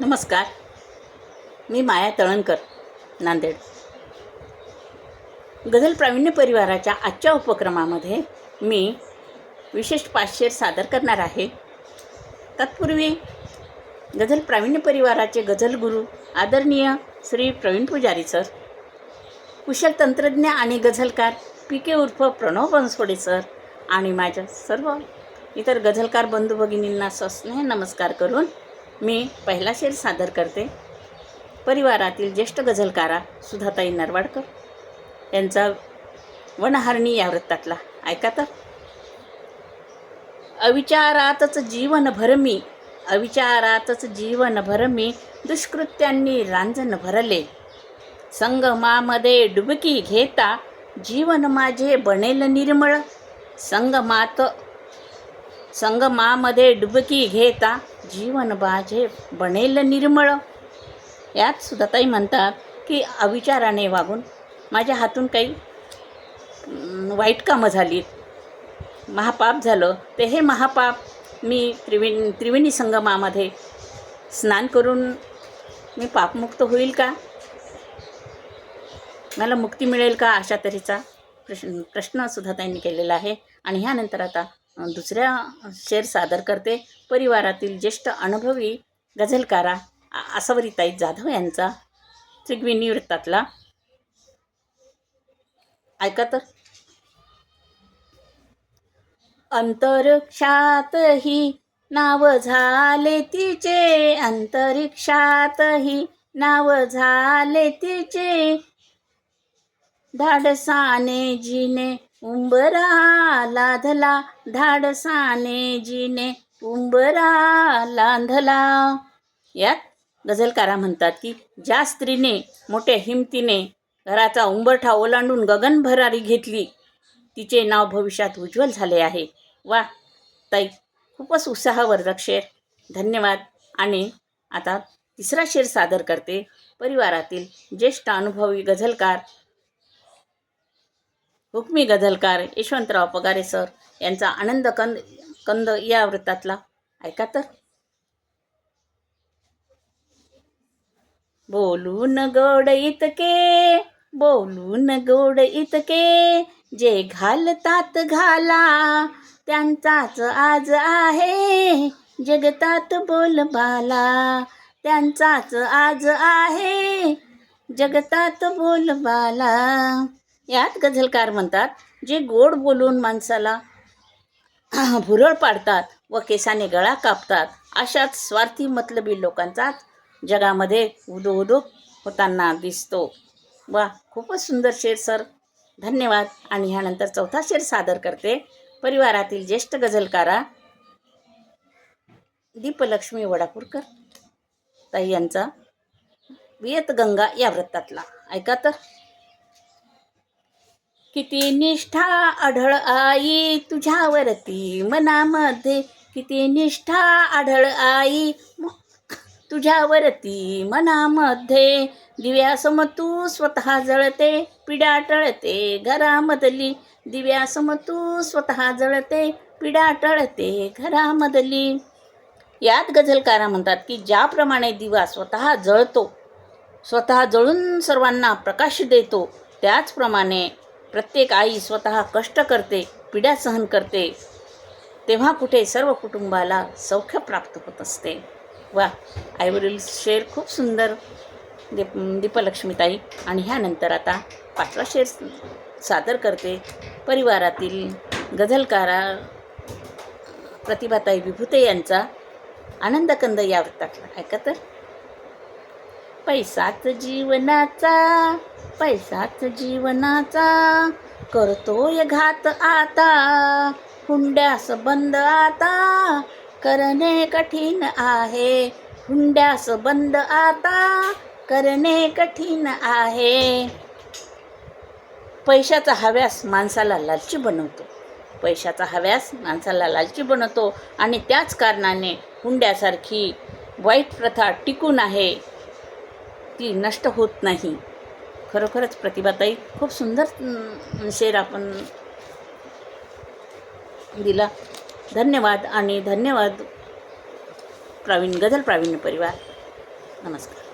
नमस्कार. मी माया तळणकर नांदेड. गझल प्रावीण्य परिवाराच्या आजच्या उपक्रमामध्ये मी विशेष पाचशेर सादर करणार आहे. तत्पूर्वी गझल प्रावीण्य परिवाराचे गझल गुरु आदरणीय श्री प्रवीण पुजारी सर कुशल तंत्रज्ञ आणि गझलकार पी के उर्फ प्रणव बनसोडे सर आणि माझ्या सर्व इतर गझलकार बंधू भगिनींना सस्नेह नमस्कार करून मी पहिला शेर सादर करते. परिवारातील ज्येष्ठ गझलकारा सुधाताई नरवाडकर. यांचा वनहारणी या वृत्तातला. ऐका तर. अविचारातच जीवन भरमी अविचारातच जीवन भरमी दुष्कृत्यांनी रांजण भरले. संगमामध्ये डुबकी घेता जीवन माझे बनेल निर्मळ. संगमात संगमामध्ये डुबकी घेता जीवन बाजे बनेल निर्मळ. यात सुद्धा ताई म्हणतात की अविचाराने वागून माझ्या हातून काही वाईट कामं झालीत महापाप झालं. ते हे महापाप मी त्रिवेणी त्रिवेणी संगमामध्ये स्नान करून मी पापमुक्त होईल का? मला मुक्ती मिळेल का? अशा तऱ्हेचा प्रश्न प्रश्न सुद्धा त्यांनी केलेला आहे. आणि ह्यानंतर आता दुसऱ्या शेर सादर करते. परिवारातील ज्येष्ठ अनुभवी गझलकारा आ- आसावरीताई जाधव यांचा त्रिग्विनी वृत्तातला ऐका तर. अंतरिक्षातही नाव झाले तिचे. अंतरिक्षातही नाव झाले तिचे. धाडसाने जिने उंबरा लाधला धाडसाने जिने उंबरा लांधला यात गझलकारा म्हणतात की ज्या स्त्रीने मोठ्या हिमतीने घराचा उंबरठा ओलांडून गगनभरारी घेतली तिचे नाव भविष्यात उज्ज्वल झाले आहे. वा ताई खूपच उत्साहवर्धक शेर धन्यवाद. आणि आता तिसरा शेर सादर करते. परिवारातील ज्येष्ठ अनुभवी गझलकार हुकमी गझलकार यशवंतराव पगारे सर यांचा आनंद कंद कंद या वृत्तातला. ऐका तर. बोलून गोड इतके बोलून गोड इतके जे घालतात घाला त्यांचाच आज आहे जगतात बोलबाला त्यांचाच आज आहे जगतात बोलबाला यात गझलकार म्हणतात जे गोड बोलून माणसाला भुरळ पाडतात व केसाने गळा कापतात अशाच स्वार्थी मतलबी लोकांचाच जगामध्ये उदो उदो होताना दिसतो. वा खूपच सुंदर शेर सर. धन्यवाद. आणि ह्यानंतर चौथा शेर सादर करते. परिवारातील ज्येष्ठ गझलकारा दीपलक्ष्मी वडापूरकर. ताई यांचा वियतगंगा या वृत्तातला. ऐका तर. किती निष्ठा आढळ आई तुझ्यावरती मनामध्ये. किती निष्ठा आढळ आई तुझ्यावरती मनामध्ये. दिव्यासम तू स्वतः जळते पिढा टळते घरामधली. दिव्यासम तू स्वतः जळते पिढा टळते घरामधली. यात गझलकारा म्हणतात की ज्याप्रमाणे दिवा स्वतः जळतो स्वतः जळून सर्वांना प्रकाश देतो त्याचप्रमाणे प्रत्येक आई स्वतः कष्ट करते पिढ्या सहन करते. तेव्हा कुठे सर्व कुटुंबाला सौख्य प्राप्त होत असते. वा आईवरील शेर खूप सुंदर. दीप दीपलक्ष्मीताई. आणि ह्यानंतर आता पाचवा शेर सादर करते. परिवारातील गझलकारा प्रतिभाताई विभूते यांचा आनंदकंद या वृत्तातला ऐका तर पैसाच जीवनाचा पैसाच जीवनाचा. करतोय घात आता हुंड्यास बंद आता. करणे कठीण आहे हुंड्यास बंद आता. करणे कठीण आहे. पैशाचा हव्यास माणसाला लालची बनवतो. पैशाचा हव्यास माणसाला लालची बनवतो. आणि त्याच कारणाने हुंड्यासारखी वाईट प्रथा टिकून आहे. ती नष्ट होत नाही. खरोखरच प्रतिभाताई खूप सुंदर शेर आपण दिला. धन्यवाद आणि धन्यवाद प्रावीण गझल प्रावीण्य परिवार. नमस्कार.